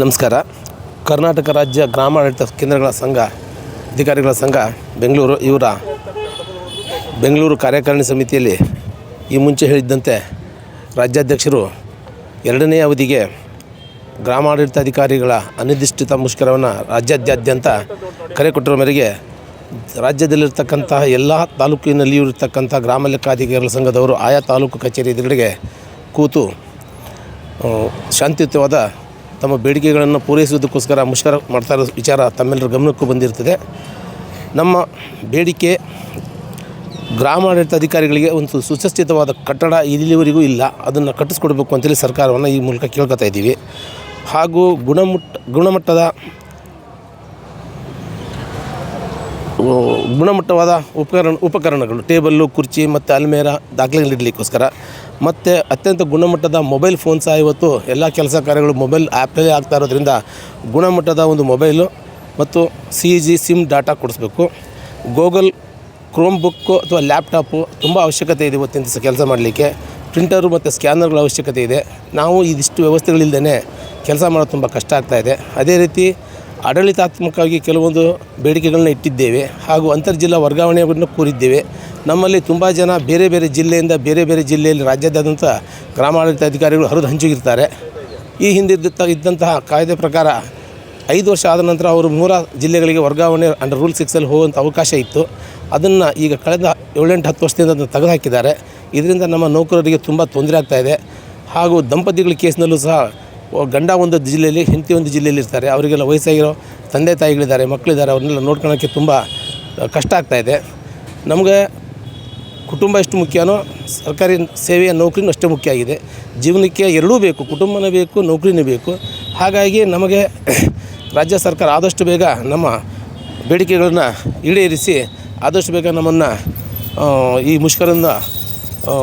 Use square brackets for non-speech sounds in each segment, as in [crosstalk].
ನಮಸ್ಕಾರ. ಕರ್ನಾಟಕ ರಾಜ್ಯ ಗ್ರಾಮಾಡಳಿತ ಕೇಂದ್ರಗಳ ಸಂಘ, ಅಧಿಕಾರಿಗಳ ಸಂಘ, ಬೆಂಗಳೂರು, ಇವರ ಬೆಂಗಳೂರು ಕಾರ್ಯಕಾರಿಣಿ ಸಮಿತಿಯಲ್ಲಿ ಈ ಮುಂಚೆ ಹೇಳಿದ್ದಂತೆ ರಾಜ್ಯಾಧ್ಯಕ್ಷರು ಎರಡನೇ ಅವಧಿಗೆ ಗ್ರಾಮಾಡಳಿತಾಧಿಕಾರಿಗಳ ಅನಿರ್ದಿಷ್ಟಿತ ಮುಷ್ಕರವನ್ನು ರಾಜ್ಯಾದ್ಯಂತ ಕರೆ ಕೊಟ್ಟಿರೋ ಮೇರೆಗೆ ರಾಜ್ಯದಲ್ಲಿರ್ತಕ್ಕಂತಹ ಎಲ್ಲ ತಾಲೂಕಿನಲ್ಲಿಯೂ ಇರತಕ್ಕಂಥ ಗ್ರಾಮ ಲೆಕ್ಕಾಧಿಕಾರಿಗಳ ಸಂಘದವರು ಆಯಾ ತಾಲೂಕು ಕಚೇರಿ ಎದುರುಗಡೆಗೆ ಕೂತು ಶಾಂತಿಯುತವಾದ ತಮ್ಮ ಬೇಡಿಕೆಗಳನ್ನು ಪೂರೈಸುವುದಕ್ಕೋಸ್ಕರ ಮುಷ್ಕರ ಮಾಡ್ತಾ ಇರೋ ವಿಚಾರ ತಮ್ಮೆಲ್ಲರ ಗಮನಕ್ಕೂ ಬಂದಿರ್ತದೆ. ನಮ್ಮ ಬೇಡಿಕೆ ಗ್ರಾಮಾಡಳಿತ ಅಧಿಕಾರಿಗಳಿಗೆ ಒಂದು ಸುಸಜ್ಜಿತವಾದ ಕಟ್ಟಡ ಇಲ್ಲಿವರೆಗೂ ಇಲ್ಲ. ಅದನ್ನು ಕಟ್ಟಿಸ್ಕೊಡ್ಬೇಕು ಅಂತೇಳಿ ಸರ್ಕಾರವನ್ನು ಈ ಮೂಲಕ ಕೇಳ್ಕೊತಾ ಇದ್ದೀವಿ. ಹಾಗೂ ಗುಣಮಟ್ಟ ಗುಣಮಟ್ಟದ ಗುಣಮಟ್ಟವಾದ ಉಪಕರಣ, ಉಪಕರಣಗಳು, ಟೇಬಲ್ಲು, ಕುರ್ಚಿ ಮತ್ತು ಅಲ್ಮೇರ ದಾಖಲೆಗಳಿಡಲಿಕ್ಕೋಸ್ಕರ ಮತ್ತು ಅತ್ಯಂತ ಗುಣಮಟ್ಟದ ಮೊಬೈಲ್ ಫೋನ್ ಸಹ ಇವತ್ತು ಎಲ್ಲ ಕೆಲಸ ಕಾರ್ಯಗಳು ಮೊಬೈಲ್ ಆ್ಯಪ್ನಲ್ಲೇ ಆಗ್ತಾ ಇರೋದ್ರಿಂದ ಗುಣಮಟ್ಟದ ಒಂದು ಮೊಬೈಲು ಮತ್ತು ಸಿ ಜಿ ಸಿಮ್ ಡಾಟಾ ಕೊಡಿಸ್ಬೇಕು. ಗೂಗಲ್ ಕ್ರೋಮ್ ಬುಕ್ಕು ಅಥವಾ ಲ್ಯಾಪ್ಟಾಪು ತುಂಬ ಅವಶ್ಯಕತೆ ಇದೆ ಇವತ್ತಿನ ದಿವಸ ಕೆಲಸ ಮಾಡಲಿಕ್ಕೆ. ಪ್ರಿಂಟರು ಮತ್ತು ಸ್ಕ್ಯಾನರ್ಗಳ ಅವಶ್ಯಕತೆ ಇದೆ. ನಾವು ಇದಿಷ್ಟು ವ್ಯವಸ್ಥೆಗಳಿಲ್ಲದೇ ಕೆಲಸ ಮಾಡೋದು ತುಂಬ ಕಷ್ಟ ಆಗ್ತಾಯಿದೆ ಅದೇ ರೀತಿ ಆಡಳಿತಾತ್ಮಕವಾಗಿ ಕೆಲವೊಂದು ಬೇಡಿಕೆಗಳನ್ನ ಇಟ್ಟಿದ್ದೇವೆ ಹಾಗೂ ಅಂತರ್ಜಿಲ್ಲಾ ವರ್ಗಾವಣೆಯನ್ನು ಕೋರಿದ್ದೇವೆ. ನಮ್ಮಲ್ಲಿ ತುಂಬ ಜನ ಬೇರೆ ಬೇರೆ ಜಿಲ್ಲೆಯಿಂದ ಬೇರೆ ಬೇರೆ ಜಿಲ್ಲೆಯಲ್ಲಿ ರಾಜ್ಯಾದ್ಯಂತ ಗ್ರಾಮಾಡಳಿತ ಅಧಿಕಾರಿಗಳು ಹರಿದು ಹಂಚಿಗಿರ್ತಾರೆ ಈ ಹಿಂದೆ ಇದ್ದ ಇದ್ದಂತಹ ಕಾಯ್ದೆ ಪ್ರಕಾರ ಐದು ವರ್ಷ ಆದ ನಂತರ ಅವರು ಮೂರ ಜಿಲ್ಲೆಗಳಿಗೆ ವರ್ಗಾವಣೆ ಅಂಡರ್ ರೂಲ್ ಸಿಕ್ಸಲ್ಲಿ ಹೋಗುವಂಥ ಅವಕಾಶ ಇತ್ತು. ಅದನ್ನು ಈಗ ಕಳೆದ ಏಳೆಂಟು ಹತ್ತು ವರ್ಷದಿಂದ ಅದನ್ನು ತೆಗೆದುಹಾಕಿದ್ದಾರೆ. ಇದರಿಂದ ನಮ್ಮ ನೌಕರರಿಗೆ ತುಂಬ ತೊಂದರೆ ಆಗ್ತಾಯಿದೆ ಹಾಗೂ ದಂಪತಿಗಳ ಕೇಸ್ನಲ್ಲೂ ಸಹ ಗಂಡ ಒಂದು ಜಿಲ್ಲೆಯಲ್ಲಿ ಹೆಂಡತಿ ಒಂದು ಜಿಲ್ಲೆಯಲ್ಲಿ ಇರ್ತಾರೆ. ಅವರಿಗೆಲ್ಲ ವಯಸ್ಸಾಗಿರೋ ತಂದೆ ತಾಯಿಗಳಿದ್ದಾರೆ ಮಕ್ಕಳಿದ್ದಾರೆ ಅವ್ರನ್ನೆಲ್ಲ ನೋಡ್ಕೊಳ್ಳೋಕ್ಕೆ ತುಂಬ ಕಷ್ಟ ಆಗ್ತಾಯಿದೆ ನಮಗೆ ಕುಟುಂಬ ಎಷ್ಟು ಮುಖ್ಯನೋ ಸರ್ಕಾರಿ ಸೇವೆಯ ನೌಕರಿನೂ ಅಷ್ಟೇ ಮುಖ್ಯ ಆಗಿದೆ. ಜೀವನಕ್ಕೆ ಎರಡೂ ಬೇಕು ಕುಟುಂಬನೇ ಬೇಕು ನೌಕರಿನೂ ಬೇಕು. ಹಾಗಾಗಿ ನಮಗೆ [coughs] ರಾಜ್ಯ ಸರ್ಕಾರ ಆದಷ್ಟು ಬೇಗ ನಮ್ಮ ಬೇಡಿಕೆಗಳನ್ನು ಈಡೇರಿಸಿ ಆದಷ್ಟು ಬೇಗ ನಮ್ಮನ್ನು ಈ ಮುಷ್ಕರದಿಂದ ಆ,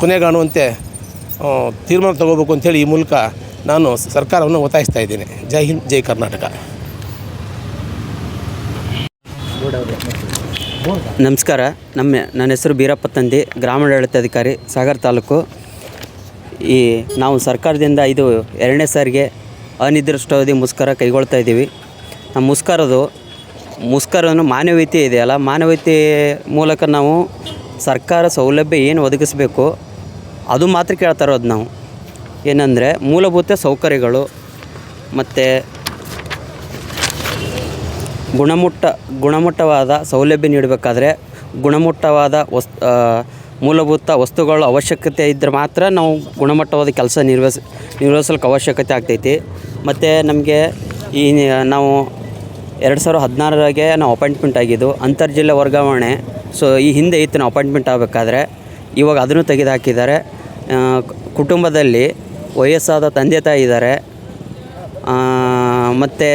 ಕೊನೆಗಾಣುವಂತೆ ತೀರ್ಮಾನ ತಗೋಬೇಕು ಅಂಥೇಳಿ ಈ ಮೂಲಕ ನಾನು ಸರ್ಕಾರವನ್ನು ಒತ್ತಾಯಿಸ್ತಾ ಇದ್ದೀನಿ. ಜೈ ಹಿಂದ್, ಜೈ ಕರ್ನಾಟಕ. ನಮಸ್ಕಾರ. ನಮ್ಮ ನನ್ನ ಹೆಸರು ಬೀರಪ್ಪ ತಂದಿ, ಗ್ರಾಮಾಡಳಿತಾಧಿಕಾರಿ, ಸಾಗರ್ ತಾಲೂಕು. ಈ ನಾವು ಸರ್ಕಾರದಿಂದ ಇದು ಎರಡನೇ ಸಾರಿಗೆ ಅನಿರ್ದಿಷ್ಟಾವಧಿ ಮುಸ್ಕರ ಕೈಗೊಳ್ತಾ ಇದ್ದೀವಿ. ನಮ್ಮ ಮುಸ್ಕರದು ಮುಸ್ಕರನು ಮಾನವೀಯತೆ ಇದೆಯಲ್ಲ ಮಾನವೀಯತೆ ಮೂಲಕ ನಾವು ಸರ್ಕಾರ ಸೌಲಭ್ಯ ಏನು ಒದಗಿಸಬೇಕು? ಅದು ಮಾತ್ರ ಕೇಳ್ತಾ ಇರೋದು ನಾವು. ಏನಂದರೆ ಮೂಲಭೂತ ಸೌಕರ್ಯಗಳು ಮತ್ತು ಗುಣಮಟ್ಟ, ಗುಣಮಟ್ಟವಾದ ಸೌಲಭ್ಯ ನೀಡಬೇಕಾದ್ರೆ ಗುಣಮಟ್ಟವಾದ ವಸ್ ಮೂಲಭೂತ ವಸ್ತುಗಳ ಅವಶ್ಯಕತೆ ಇದ್ದರೆ ಮಾತ್ರ ನಾವು ಗುಣಮಟ್ಟವಾದ ಕೆಲಸ ನಿರ್ವಹಿಸ್ ನಿರ್ವಹಿಸಲಿಕ್ಕೆ ಅವಶ್ಯಕತೆ ಆಗ್ತೈತಿ. ಮತ್ತು ನಮಗೆ ಈ ನಾವು ಎರಡು ಸಾವಿರದ ಹದಿನಾರರಾಗೆ ನಾವು ಅಪಾಯಿಂಟ್ಮೆಂಟ್ ಆಗಿದ್ದು, ಅಂತರ್ಜಿಲ್ಲೆ ವರ್ಗಾವಣೆ, ಸೊ ಈ ಹಿಂದೆ ಇತ್ತು ನಾವು ಅಪಾಯಿಂಟ್ಮೆಂಟ್ ಆಗಬೇಕಾದ್ರೆ ಇವಾಗ ಅದನ್ನು ತೆಗೆದುಹಾಕಿದ್ದಾರೆ ಕುಟುಂಬದಲ್ಲಿ ವಯಸ್ಸಾದ ತಂದೆ ತಾಯಿ ಇದ್ದಾರೆ. ಮತ್ತು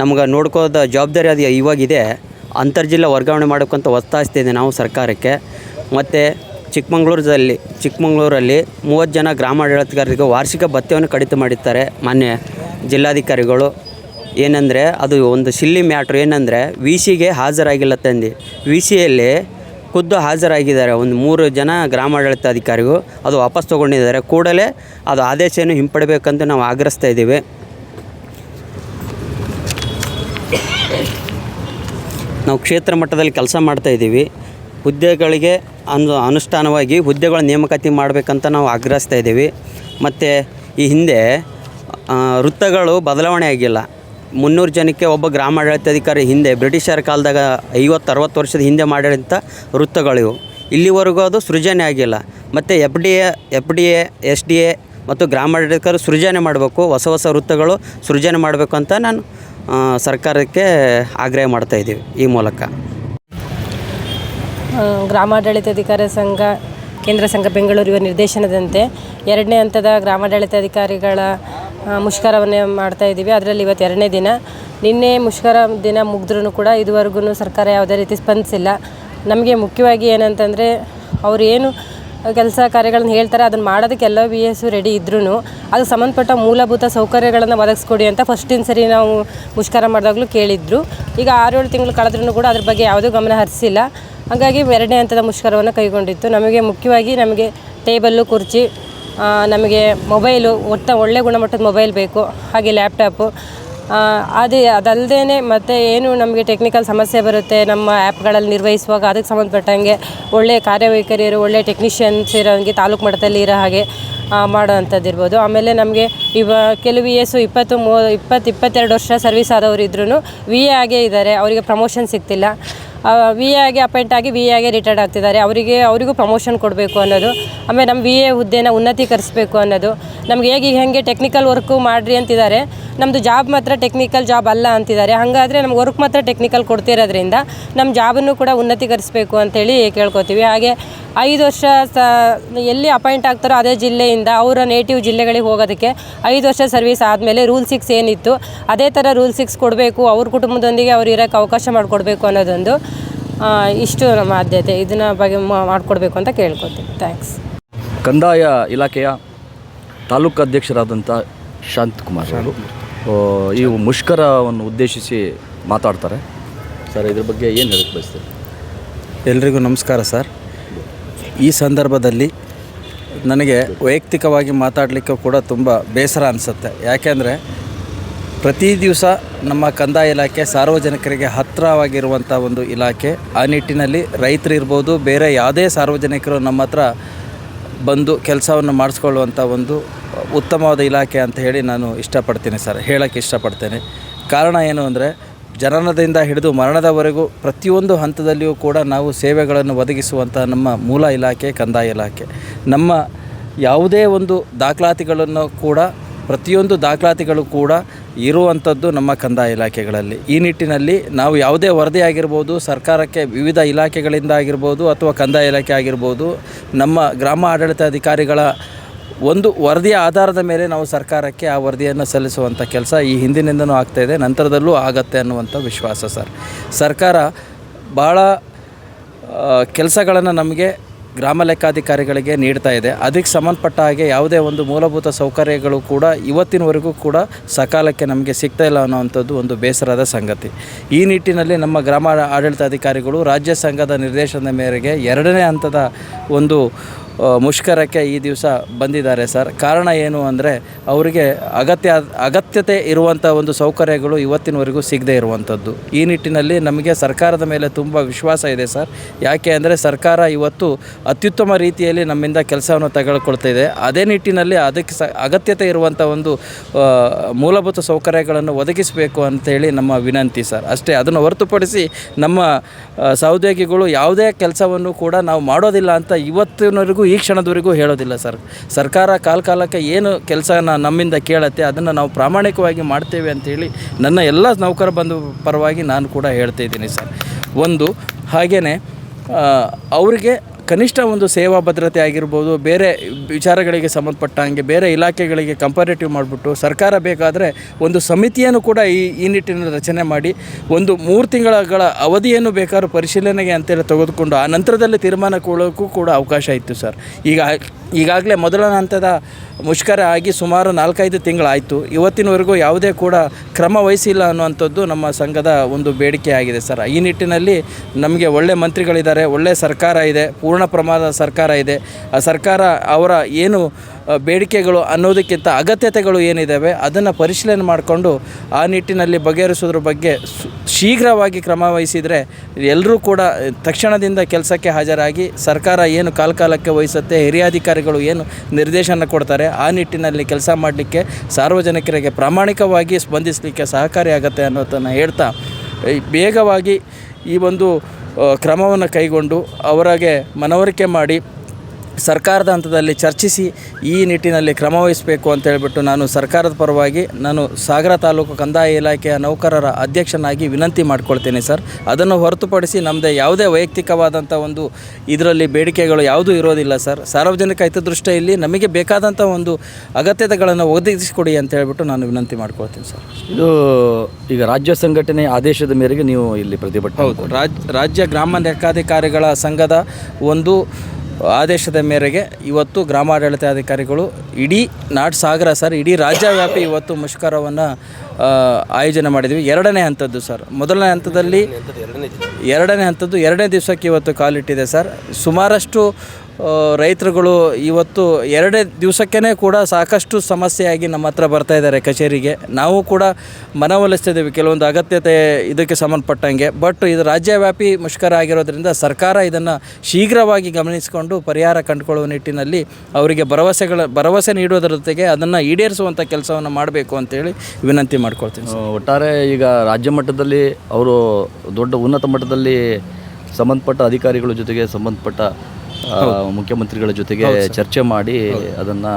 ನಮ್ಗೆ ನೋಡ್ಕೋದ ಜವಾಬ್ದಾರಿ ಅದು ಇವಾಗಿದೆ. ಅಂತರ್ಜಿಲ್ಲಾ ವರ್ಗಾವಣೆ ಮಾಡೋಕ್ಕಂತ ಒತ್ತಾಯಿಸ್ತಿದೆ ನಾವು ಸರ್ಕಾರಕ್ಕೆ. ಮತ್ತು ಚಿಕ್ಕಮಂಗ್ಳೂರಲ್ಲಿ ಚಿಕ್ಕಮಂಗ್ಳೂರಲ್ಲಿ ಮೂವತ್ತು ಜನ ಗ್ರಾಮಾಡಳಿತಗಾರರಿಗೆ ವಾರ್ಷಿಕ ಭತ್ಯವನ್ನು ಕಡಿತ ಮಾಡಿರ್ತಾರೆ ಮಾನ್ಯ ಜಿಲ್ಲಾಧಿಕಾರಿಗಳು. ಏನಂದರೆ ಅದು ಒಂದು ಸಿಲ್ಲಿ ಮ್ಯಾಟ್ರ್ ಏನಂದರೆ ವಿ ಸಿಗೆ ಹಾಜರಾಗಿಲ್ಲ ತಂದು. ವಿ ಸಿಯಲ್ಲಿ ಖುದ್ದು ಹಾಜರಾಗಿದ್ದಾರೆ. ಒಂದು ಮೂರು ಜನ ಗ್ರಾಮಾಡಳಿತ ಅಧಿಕಾರಿಗಳು ಅದು ವಾಪಸ್ ತೊಗೊಂಡಿದ್ದಾರೆ. ಕೂಡಲೇ ಅದು ಆದೇಶವನ್ನು ಹಿಂಪಡಬೇಕಂತ ನಾವು ಆಗ್ರಹಿಸ್ತಾ ಇದ್ದೀವಿ. ನಾವು ಕ್ಷೇತ್ರ ಮಟ್ಟದಲ್ಲಿ ಕೆಲಸ ಮಾಡ್ತಾ ಇದ್ದೀವಿ. ಹುದ್ದೆಗಳಿಗೆ ಅನು, ಅನುಷ್ಠಾನವಾಗಿ ಹುದ್ದೆಗಳ ನೇಮಕಾತಿ ಮಾಡಬೇಕಂತ ನಾವು ಆಗ್ರಹಿಸ್ತಾ ಇದ್ದೀವಿ. ಮತ್ತು ಈ ಹಿಂದೆ ವೃತ್ತಗಳು ಬದಲಾವಣೆ ಆಗಿಲ್ಲ. ಮುನ್ನೂರು ಜನಕ್ಕೆ ಒಬ್ಬ ಗ್ರಾಮಾಡಳಿತಾಧಿಕಾರಿ ಹಿಂದೆ, ಬ್ರಿಟಿಷರ ಕಾಲದಾಗ ಐವತ್ತು ಅರವತ್ತು ವರ್ಷದ ಹಿಂದೆ ಮಾಡಿದಂಥ ವೃತ್ತಗಳಿವು. ಇಲ್ಲಿವರೆಗೂ ಅದು ಸೃಜನೆ ಆಗಿಲ್ಲ. ಮತ್ತು F D A F D A S D A ಮತ್ತು ಗ್ರಾಮಾಡಳಿತರು ಸೃಜನೆ ಮಾಡಬೇಕು, ಹೊಸ ಹೊಸ ವೃತ್ತಗಳು ಸೃಜನೆ ಮಾಡಬೇಕು ಅಂತ ನಾನು ಸರ್ಕಾರಕ್ಕೆ ಆಗ್ರಹ ಮಾಡ್ತಾ ಇದ್ದೀವಿ ಈ ಮೂಲಕ. ಗ್ರಾಮಾಡಳಿತಾಧಿಕಾರಿ ಸಂಘ, ಕೇಂದ್ರ ಸಂಘ ಬೆಂಗಳೂರು ನಿರ್ದೇಶನದಂತೆ. ಎರಡನೇ ಹಂತದ ಗ್ರಾಮಾಡಳಿತಾಧಿಕಾರಿಗಳ ಮುಷ್ಕರವನ್ನೇ ಮಾಡ್ತಾ ಇದ್ದೀವಿ. ಅದರಲ್ಲಿ ಇವತ್ತು ಎರಡನೇ ದಿನ. ನಿನ್ನೆ ಮುಷ್ಕರ ದಿನ ಮುಗಿದ್ರೂ ಕೂಡ ಇದುವರೆಗೂ ಸರ್ಕಾರ ಯಾವುದೇ ರೀತಿ ಸ್ಪಂದಿಸಿಲ್ಲ. ನಮಗೆ ಮುಖ್ಯವಾಗಿ ಏನಂತಂದರೆ ಅವರು ಏನು ಕೆಲಸ ಕಾರ್ಯಗಳನ್ನ ಹೇಳ್ತಾರೆ, ಅದನ್ನು ಮಾಡೋದಕ್ಕೆ ಎಲ್ಲ ಬಿ ಎಸ್ ರೆಡಿ ಇದ್ರೂ ಅದು ಸಂಬಂಧಪಟ್ಟ ಮೂಲಭೂತ ಸೌಕರ್ಯಗಳನ್ನು ಒದಗಿಸ್ಕೊಡಿ ಅಂತ ಫಸ್ಟಿನ ಸರಿ ನಾವು ಮುಷ್ಕರ ಮಾಡಿದಾಗಲೂ ಕೇಳಿದ್ರು. ಈಗ ಆರೇಳು ತಿಂಗಳು ಕಳೆದ್ರೂ ಕೂಡ ಅದ್ರ ಬಗ್ಗೆ ಯಾವುದೂ ಗಮನ ಹರಿಸಿಲ್ಲ. ಹಾಗಾಗಿ ಎರಡನೇ ಹಂತದ ಮುಷ್ಕರವನ್ನು ಕೈಗೊಂಡಿತ್ತು. ನಮಗೆ ಮುಖ್ಯವಾಗಿ ನಮಗೆ ಟೇಬಲ್ಲು, ಕುರ್ಚಿ ನಮಗೆ ಮೊಬೈಲು, ಒಟ್ಟ ಒಳ್ಳೆ ಗುಣಮಟ್ಟದ ಮೊಬೈಲ್ ಬೇಕು, ಹಾಗೆ ಲ್ಯಾಪ್ಟಾಪು. ಅದೇ ಅದಲ್ಲದೇ ಮತ್ತು ಏನು ನಮಗೆ ಟೆಕ್ನಿಕಲ್ ಸಮಸ್ಯೆ ಬರುತ್ತೆ, ನಮ್ಮ ಆ್ಯಪ್ಗಳಲ್ಲಿ ನಿರ್ವಹಿಸುವಾಗ ಅದಕ್ಕೆ ಸಂಬಂಧಪಟ್ಟಂಗೆ ಒಳ್ಳೆ ಕಾರ್ಯವೈಖರಿಯರು, ಒಳ್ಳೆ ಟೆಕ್ನಿಷಿಯನ್ಸ್ ಇರೋಂಗೆ ತಾಲೂಕು ಮಟ್ಟದಲ್ಲಿ ಇರೋ ಹಾಗೆ ಮಾಡೋವಂಥದ್ದಿರ್ಬೋದು ಆಮೇಲೆ ನಮಗೆ ಇವ, ಕೆಲವು ವಿ ಎಸ್ಸು ಇಪ್ಪತ್ತು ಮೂ, ಇಪ್ಪತ್ತು ಇಪ್ಪತ್ತೆರಡು ವರ್ಷ ಸರ್ವಿಸ್ ಆದವರು ಇದ್ರೂ ವಿ ಎ ಆಗೇ ಇದ್ದಾರೆ, ಅವರಿಗೆ ಪ್ರಮೋಷನ್ ಸಿಗ್ತಿಲ್ಲ. ವಿ ಎಗೆ ಅಪಾಯಿಂಟ್ ಆಗಿ ವಿ ಎಗೆ ರಿಟೈರ್ಡ್ ಆಗ್ತಿದ್ದಾರೆ. ಅವರಿಗೆ, ಅವರಿಗೂ ಪ್ರಮೋಷನ್ ಕೊಡಬೇಕು ಅನ್ನೋದು. ಆಮೇಲೆ ನಮ್ಮ ವಿ ಎ ಹುದ್ದೆನ ಉನ್ನತೀಕರಿಸಬೇಕು ಅನ್ನೋದು. ನಮ್ಗೆ ಹೇಗೆ ಹೇಗೆ ಟೆಕ್ನಿಕಲ್ ವರ್ಕು ಮಾಡಿರಿ ಅಂತಿದ್ದಾರೆ. ನಮ್ಮದು ಜಾಬ್ ಮಾತ್ರ ಟೆಕ್ನಿಕಲ್ ಜಾಬ್ ಅಲ್ಲ ಅಂತಿದ್ದಾರೆ. ಹಾಗಾದರೆ ನಮ್ಗೆ ವರ್ಕ್ ಮಾತ್ರ ಟೆಕ್ನಿಕಲ್ ಕೊಡ್ತಿರೋದ್ರಿಂದ ನಮ್ಮ ಜಾಬನ್ನು ಕೂಡ ಉನ್ನತೀಕರಿಸಬೇಕು ಅಂತೇಳಿ ಕೇಳ್ಕೊತೀವಿ. ಹಾಗೆ ಐದು ವರ್ಷ ಸ ಎಲ್ಲಿ ಅಪಾಯಿಂಟ್ ಆಗ್ತಾರೋ ಅದೇ ಜಿಲ್ಲೆಯಿಂದ ಅವರ ನೇಟಿವ್ ಜಿಲ್ಲೆಗಳಿಗೆ ಹೋಗೋದಕ್ಕೆ ಐದು ವರ್ಷ ಸರ್ವಿಸ್ ಆದಮೇಲೆ ರೂಲ್ ಸಿಕ್ಸ್ ಏನಿತ್ತು ಅದೇ ಥರ ರೂಲ್ ಸಿಕ್ಸ್ ಕೊಡಬೇಕು ಅವ್ರ ಕುಟುಂಬದೊಂದಿಗೆ ಅವ್ರು ಇರೋಕ್ಕೆ ಅವಕಾಶ ಮಾಡಿಕೊಡ್ಬೇಕು ಅನ್ನೋದೊಂದು ಇಷ್ಟು ನಮ್ಮ ಆದ್ಯತೆ. ಇದನ್ನ ಬಗ್ಗೆ ಮಾಡಿಕೊಡ್ಬೇಕು ಅಂತ ಕೇಳ್ಕೊತೀನಿ ಥ್ಯಾಂಕ್ಸ್ ಕಂದಾಯ ಇಲಾಖೆಯ ತಾಲೂಕು ಅಧ್ಯಕ್ಷರಾದಂಥ ಶಾಂತಕುಮಾರ್ ಅವರು. ಈ ಮುಷ್ಕರವನ್ನು ಉದ್ದೇಶಿಸಿ ಮಾತಾಡ್ತಾರೆ. ಸರ್ ಇದ್ರ ಬಗ್ಗೆ ಏನು ಹೇಳಕ್ಕೆ ಬಯಸ್ತೀರಿ? ಎಲ್ರಿಗೂ ನಮಸ್ಕಾರ ಸರ್. ಈ ಸಂದರ್ಭದಲ್ಲಿ ನನಗೆ ವೈಯಕ್ತಿಕವಾಗಿ ಮಾತಾಡಲಿಕ್ಕೆ ಕೂಡ ತುಂಬ ಬೇಸರ ಅನಿಸುತ್ತೆ. ಯಾಕೆಂದರೆ ಪ್ರತಿ ದಿವಸ ನಮ್ಮ ಕಂದಾಯ ಇಲಾಖೆ ಸಾರ್ವಜನಿಕರಿಗೆ ಹತ್ತಿರವಾಗಿರುವಂಥ ಒಂದು ಇಲಾಖೆ. ಆ ನಿಟ್ಟಿನಲ್ಲಿ ರೈತರು ಇರ್ಬೋದು, ಬೇರೆ ಯಾವುದೇ ಸಾರ್ವಜನಿಕರು ನಮ್ಮ ಹತ್ರ ಬಂದು ಕೆಲಸವನ್ನು ಮಾಡಿಸ್ಕೊಳ್ಳುವಂಥ ಒಂದು ಉತ್ತಮವಾದ ಇಲಾಖೆ ಅಂತ ಹೇಳಿ ನಾನು ಇಷ್ಟಪಡ್ತೀನಿ ಸರ್. ಹೇಳೋಕ್ಕೆ ಇಷ್ಟಪಡ್ತೇನೆ. ಕಾರಣ ಏನು ಅಂದರೆ ಜನನದಿಂದ ಹಿಡಿದು ಮರಣದವರೆಗೂ ಪ್ರತಿಯೊಂದು ಹಂತದಲ್ಲಿಯೂ ಕೂಡ ನಾವು ಸೇವೆಗಳನ್ನು ಒದಗಿಸುವಂಥ ನಮ್ಮ ಮೂಲ ಇಲಾಖೆ, ಕಂದಾಯ ಇಲಾಖೆ. ನಮ್ಮ ಯಾವುದೇ ಒಂದು ದಾಖಲಾತಿಗಳನ್ನು ಕೂಡ, ಪ್ರತಿಯೊಂದು ದಾಖಲಾತಿಗಳು ಕೂಡ ಇರುವಂಥದ್ದು ನಮ್ಮ ಕಂದಾಯ ಇಲಾಖೆಗಳಲ್ಲಿ. ಈ ನಿಟ್ಟಿನಲ್ಲಿ ನಾವು ಯಾವುದೇ ವರದಿ ಆಗಿರ್ಬೋದು, ಸರ್ಕಾರಕ್ಕೆ ವಿವಿಧ ಇಲಾಖೆಗಳಿಂದ ಆಗಿರ್ಬೋದು ಅಥವಾ ಕಂದಾಯ ಇಲಾಖೆ ಆಗಿರ್ಬೋದು, ನಮ್ಮ ಗ್ರಾಮ ಆಡಳಿತಾಧಿಕಾರಿಗಳ ಒಂದು ವರದಿಯ ಆಧಾರದ ಮೇಲೆ ನಾವು ಸರ್ಕಾರಕ್ಕೆ ಆ ವರದಿಯನ್ನು ಸಲ್ಲಿಸುವಂಥ ಕೆಲಸ ಈ ಹಿಂದಿನಿಂದನೂ ಆಗ್ತಾಯಿದೆ ನಂತರದಲ್ಲೂ ಆಗತ್ತೆ ಅನ್ನುವಂಥ ವಿಶ್ವಾಸ ಸರ್. ಸರ್ಕಾರ ಭಾಳ ಕೆಲಸಗಳನ್ನು ನಮಗೆ ಗ್ರಾಮ ಲೆಕ್ಕಾಧಿಕಾರಿಗಳಿಗೆ ನೀಡ್ತಾ ಇದೆ. ಅದಕ್ಕೆ ಸಂಬಂಧಪಟ್ಟ ಹಾಗೆ ಯಾವುದೇ ಒಂದು ಮೂಲಭೂತ ಸೌಕರ್ಯಗಳು ಕೂಡ ಇವತ್ತಿನವರೆಗೂ ಕೂಡ ಸಕಾಲಕ್ಕೆ ನಮಗೆ ಸಿಗ್ತಾ ಇಲ್ಲ ಅನ್ನೋವಂಥದ್ದು ಒಂದು ಬೇಸರದ ಸಂಗತಿ. ಈ ನಿಟ್ಟಿನಲ್ಲಿ ನಮ್ಮ ಗ್ರಾಮ ಆಡಳಿತಾಧಿಕಾರಿಗಳು ರಾಜ್ಯ ಸಂಘದ ನಿರ್ದೇಶನದ ಮೇರೆಗೆ ಎರಡನೇ ಹಂತದ ಒಂದು ಮುಷ್ಕರಕ್ಕೆ ಈ ದಿವಸ ಬಂದಿದ್ದಾರೆ ಸರ್. ಕಾರಣ ಏನು ಅಂದರೆ ಅವರಿಗೆ ಅಗತ್ಯ, ಅಗತ್ಯತೆ ಇರುವಂಥ ಒಂದು ಸೌಕರ್ಯಗಳು ಇವತ್ತಿನವರೆಗೂ ಸಿಗದೇ ಇರುವಂಥದ್ದು ಈ ನಿಟ್ಟಿನಲ್ಲಿ ನಮಗೆ ಸರ್ಕಾರದ ಮೇಲೆ ತುಂಬ ವಿಶ್ವಾಸ ಇದೆ ಸರ್. ಯಾಕೆ ಅಂದರೆ ಸರ್ಕಾರ ಇವತ್ತು ಅತ್ಯುತ್ತಮ ರೀತಿಯಲ್ಲಿ ನಮ್ಮಿಂದ ಕೆಲಸವನ್ನು ತೆಗೆದುಕೊಳ್ತಿದೆ ಅದೇ ನಿಟ್ಟಿನಲ್ಲಿ ಅದಕ್ಕೆ ಸ, ಅಗತ್ಯತೆ ಇರುವಂಥ ಒಂದು ಮೂಲಭೂತ ಸೌಕರ್ಯಗಳನ್ನು ಒದಗಿಸಬೇಕು ಅಂತೇಳಿ ನಮ್ಮ ವಿನಂತಿ ಸರ್. ಅಷ್ಟೇ ಅದನ್ನು ಹೊರತುಪಡಿಸಿ ನಮ್ಮ ಸಹೋದ್ಯೋಗಿಗಳು ಯಾವುದೇ ಕೆಲಸವನ್ನು ಕೂಡ ನಾವು ಮಾಡೋದಿಲ್ಲ ಅಂತ ಇವತ್ತಿನವರೆಗೂ ಈ ಕ್ಷಣದವರೆಗೂ ಹೇಳೋದಿಲ್ಲ ಸರ್. ಸರ್ಕಾರ ಕಾಲ ಕಾಲಕ್ಕೆ ಏನು ಕೆಲಸನ ನಮ್ಮಿಂದ ಕೇಳತ್ತೆ, ಅದನ್ನು ನಾವು ಪ್ರಾಮಾಣಿಕವಾಗಿ ಮಾಡ್ತೇವೆ ಅಂತೇಳಿ ನನ್ನ ಎಲ್ಲ ನೌಕರ ಬಂಧು ಪರವಾಗಿ ನಾನು ಕೂಡ ಹೇಳ್ತಾ ಇದ್ದೀನಿ ಸರ್. ಒಂದು ಹಾಗೆಯೇ ಅವರಿಗೆ ಕನಿಷ್ಠ ಒಂದು ಸೇವಾ ಭದ್ರತೆ ಆಗಿರ್ಬೋದು, ಬೇರೆ ವಿಚಾರಗಳಿಗೆ ಸಂಬಂಧಪಟ್ಟಂಗೆ ಬೇರೆ ಇಲಾಖೆಗಳಿಗೆ ಕಂಪಾರೇಟಿವ್ ಮಾಡಿಬಿಟ್ಟು ಸರ್ಕಾರ ಬೇಕಾದರೆ ಒಂದು ಸಮಿತಿಯನ್ನು ಕೂಡ ಈ ಈ ನಿಟ್ಟಿನಲ್ಲಿ ರಚನೆ ಮಾಡಿ ಒಂದು ಮೂರು ತಿಂಗಳ ಅವಧಿಯನ್ನು ಬೇಕಾದ್ರೂ ಪರಿಶೀಲನೆಗೆ ಅಂತೇಳಿ ತೆಗೆದುಕೊಂಡು ಆ ನಂತರದಲ್ಲಿ ತೀರ್ಮಾನಗೊಳ್ಳೋಕ್ಕೂ ಕೂಡ ಅವಕಾಶ ಇತ್ತು ಸರ್. ಈಗ ಈಗಾಗಲೇ ಮೊದಲ ಹಂತದ ಮುಷ್ಕರ ಆಗಿ ಸುಮಾರು ನಾಲ್ಕೈದು ತಿಂಗಳಾಯಿತು. ಇವತ್ತಿನವರೆಗೂ ಯಾವುದೇ ಕೂಡ ಕ್ರಮ ವಹಿಸಿಲ್ಲ ಅನ್ನುವಂಥದ್ದು ನಮ್ಮ ಸಂಘದ ಒಂದು ಬೇಡಿಕೆ ಆಗಿದೆ ಸರ್. ಈ ನಿಟ್ಟಿನಲ್ಲಿ ನಮಗೆ ಒಳ್ಳೆ ಮಂತ್ರಿಗಳಿದ್ದಾರೆ, ಒಳ್ಳೆ ಸರ್ಕಾರ ಇದೆ, ಪೂರ್ಣ ಪ್ರಮಾಣದ ಸರ್ಕಾರ ಇದೆ. ಆ ಸರ್ಕಾರ ಅವರ ಏನು ಬೇಡಿಕೆಗಳು ಅನ್ನೋದಕ್ಕಿಂತ ಅಗತ್ಯತೆಗಳು ಏನಿದ್ದಾವೆ ಅದನ್ನು ಪರಿಶೀಲನೆ ಮಾಡಿಕೊಂಡು ಆ ನಿಟ್ಟಿನಲ್ಲಿ ಬಗೆಹರಿಸೋದ್ರ ಬಗ್ಗೆ ಶೀಘ್ರವಾಗಿ ಕ್ರಮ ವಹಿಸಿದರೆ ಎಲ್ಲರೂ ಕೂಡ ತಕ್ಷಣದಿಂದ ಕೆಲಸಕ್ಕೆ ಹಾಜರಾಗಿ ಸರ್ಕಾರ ಏನು ಕಾಲಕಾಲಕ್ಕೆ ವಹಿಸುತ್ತೆ ಹಿರಿಯಾಧಿಕಾರಿಗಳು ಏನು ನಿರ್ದೇಶನ ಕೊಡ್ತಾರೆ, ಆ ನಿಟ್ಟಿನಲ್ಲಿ ಕೆಲಸ ಮಾಡಲಿಕ್ಕೆ ಸಾರ್ವಜನಿಕರಿಗೆ ಪ್ರಾಮಾಣಿಕವಾಗಿ ಸ್ಪಂದಿಸಲಿಕ್ಕೆ ಸಹಕಾರಿಯಾಗತ್ತೆ ಅನ್ನೋದನ್ನು ಹೇಳ್ತಾ ಬೇಗವಾಗಿ ಈ ಒಂದು ಕ್ರಮವನ್ನು ಕೈಗೊಂಡು ಅವರಿಗೆ ಮನವರಿಕೆ ಮಾಡಿ ಸರ್ಕಾರದ ಹಂತದಲ್ಲಿ ಚರ್ಚಿಸಿ ಈ ನಿಟ್ಟಿನಲ್ಲಿ ಕ್ರಮ ವಹಿಸಬೇಕು ಅಂತ ಹೇಳಿಬಿಟ್ಟು ನಾನು ಸರ್ಕಾರದ ಪರವಾಗಿ ನಾನು ಸಾಗರ ತಾಲೂಕು ಕಂದಾಯ ಇಲಾಖೆಯ ನೌಕರರ ಅಧ್ಯಕ್ಷನಾಗಿ ವಿನಂತಿ ಮಾಡ್ಕೊಳ್ತೇನೆ ಸರ್. ಅದನ್ನು ಹೊರತುಪಡಿಸಿ ನಮ್ಮದೇ ಯಾವುದೇ ವೈಯಕ್ತಿಕವಾದಂಥ ಒಂದು ಇದರಲ್ಲಿ ಬೇಡಿಕೆಗಳು ಯಾವುದೂ ಇರೋದಿಲ್ಲ ಸರ್. ಸಾರ್ವಜನಿಕ ಹಿತದೃಷ್ಟಿಯಲ್ಲಿ ನಮಗೆ ಬೇಕಾದಂಥ ಒಂದು ಅಗತ್ಯತೆಗಳನ್ನು ಒದಗಿಸಿಕೊಡಿ ಅಂತ ಹೇಳಿಬಿಟ್ಟು ನಾನು ವಿನಂತಿ ಮಾಡ್ಕೊಳ್ತೀನಿ ಸರ್. ಇದು ಈಗ ರಾಜ್ಯ ಸಂಘಟನೆಯ ಆದೇಶದ ಮೇರೆಗೆ ನೀವು ಇಲ್ಲಿ ಪ್ರತಿಭಟನೆ ಹೌದು. ರಾಜ್ ರಾಜ್ಯ ಗ್ರಾಮ ಲೆಕ್ಕಾಧಿಕಾರಿಗಳ ಸಂಘದ ಒಂದು ಆದೇಶದ ಮೇರೆಗೆ ಇವತ್ತು ಗ್ರಾಮಾಡಳಿತಾಧಿಕಾರಿಗಳು ಇಡೀ ನಾಡ್ ಸಾಗರ ಸರ್, ಇಡೀ ರಾಜ್ಯವ್ಯಾಪಿ ಇವತ್ತು ಮುಷ್ಕರವನ್ನು ಆಯೋಜನೆ ಮಾಡಿದ್ವಿ. ಎರಡನೇ ಹಂತದ್ದು ಸರ್. ಮೊದಲನೇ ಹಂತದಲ್ಲಿ, ಎರಡನೇ ಹಂತದ್ದು ಎರಡನೇ ದಿವಸಕ್ಕೆ ಇವತ್ತು ಕಾಲಿಟ್ಟಿದೆ ಸರ್. ಸುಮಾರಷ್ಟು ರೈತರುಗಳು ಇವತ್ತು ಎರಡೇ ದಿವಸಕ್ಕೇ ಕೂಡ ಸಾಕಷ್ಟು ಸಮಸ್ಯೆಯಾಗಿ ನಮ್ಮ ಹತ್ರ ಬರ್ತಾ ಇದ್ದಾರೆ ಕಚೇರಿಗೆ. ನಾವು ಕೂಡ ಮನವೊಲಿಸ್ತಿದ್ದೀವಿ ಕೆಲವೊಂದು ಅಗತ್ಯತೆ ಇದಕ್ಕೆ ಸಂಬಂಧಪಟ್ಟಂಗೆ. ಬಟ್ ಇದು ರಾಜ್ಯವ್ಯಾಪಿ ಮುಷ್ಕರ ಆಗಿರೋದ್ರಿಂದ ಸರ್ಕಾರ ಇದನ್ನು ಶೀಘ್ರವಾಗಿ ಗಮನಿಸಿಕೊಂಡು ಪರಿಹಾರ ಕಂಡುಕೊಳ್ಳುವ ನಿಟ್ಟಿನಲ್ಲಿ ಅವರಿಗೆ ಭರವಸೆಗಳ, ಭರವಸೆ ನೀಡುವುದರ ಜೊತೆಗೆ ಅದನ್ನು ಈಡೇರಿಸುವಂಥ ಕೆಲಸವನ್ನು ಮಾಡಬೇಕು ಅಂತೇಳಿ ವಿನಂತಿ ಮಾಡ್ಕೊಳ್ತೀನಿ ಒಟ್ಟಾರೆ ಈಗ ರಾಜ್ಯ ಮಟ್ಟದಲ್ಲಿ ಅವರು ದೊಡ್ಡ ಉನ್ನತ ಮಟ್ಟದಲ್ಲಿ ಸಂಬಂಧಪಟ್ಟ ಅಧಿಕಾರಿಗಳ ಜೊತೆಗೆ ಸಂಬಂಧಪಟ್ಟ ಮುಖ್ಯಮಂತ್ರಿಗಳ ಜೊತೆಗೆ ಚರ್ಚೆ ಮಾಡಿ ಅದನ್ನು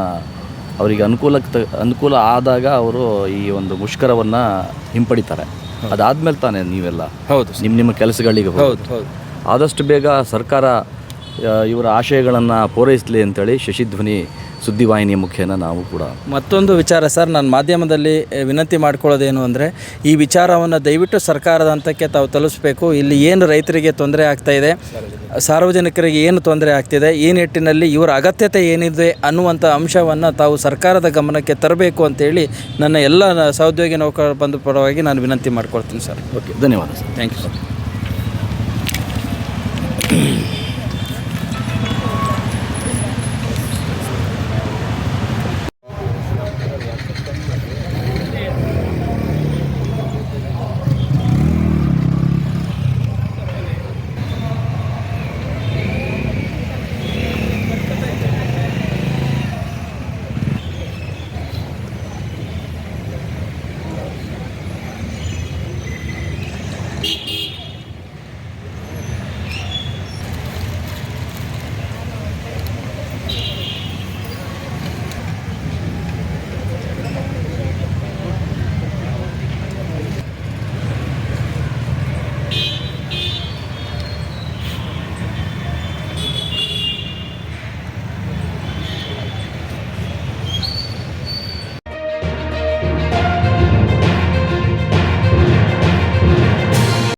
ಅವರಿಗೆ ಅನುಕೂಲ ಅನುಕೂಲ ಆದಾಗ ಅವರು ಈ ಒಂದು ಮುಷ್ಕರವನ್ನು ಹಿಂಪಡಿತಾರೆ. ಅದಾದ್ಮೇಲೆ ತಾನೇ ನೀವೆಲ್ಲ. ಹೌದು ನಿಮ್ಮ ನಿಮ್ಮ ಕೆಲಸಗಳಿಗೆ ಹೌದು. ಆದಷ್ಟು ಬೇಗ ಸರ್ಕಾರ ಇವರ ಆಶಯಗಳನ್ನು ಪೂರೈಸಲಿ ಅಂತೇಳಿ ಶಶಿಧ್ವನಿ ಸುದ್ದಿವಾಹಿನಿಯ ಮುಖೇನ ನಾವು ಕೂಡ ಮತ್ತೊಂದು ವಿಚಾರ ಸರ್ ನಾನು ಮಾಧ್ಯಮದಲ್ಲಿ ವಿನಂತಿ ಮಾಡ್ಕೊಳ್ಳೋದೇನು ಅಂದರೆ ಈ ವಿಚಾರವನ್ನು ದಯವಿಟ್ಟು ಸರ್ಕಾರದ ಹಂತಕ್ಕೆ ತಾವು ತಲುಪಿಸಬೇಕು ಇಲ್ಲಿ ಏನು ರೈತರಿಗೆ ತೊಂದರೆ ಆಗ್ತಾ ಇದೆ ಸಾರ್ವಜನಿಕರಿಗೆ ಏನು ತೊಂದರೆ ಆಗ್ತಿದೆ ಈ ನಿಟ್ಟಿನಲ್ಲಿ ಇವರ ಅಗತ್ಯತೆ ಏನಿದೆ ಅನ್ನುವಂಥ ಅಂಶವನ್ನು ತಾವು ಸರ್ಕಾರದ ಗಮನಕ್ಕೆ ತರಬೇಕು ಅಂತೇಳಿ ನನ್ನ ಎಲ್ಲ ಸಹೋದ್ಯೋಗಿ ನೌಕರ ಬಂಧು ಪರವಾಗಿ ನಾನು ವಿನಂತಿ ಮಾಡ್ಕೊಳ್ತೀನಿ ಸರ್. ಓಕೆ ಧನ್ಯವಾದ ಸರ್. Thank you sir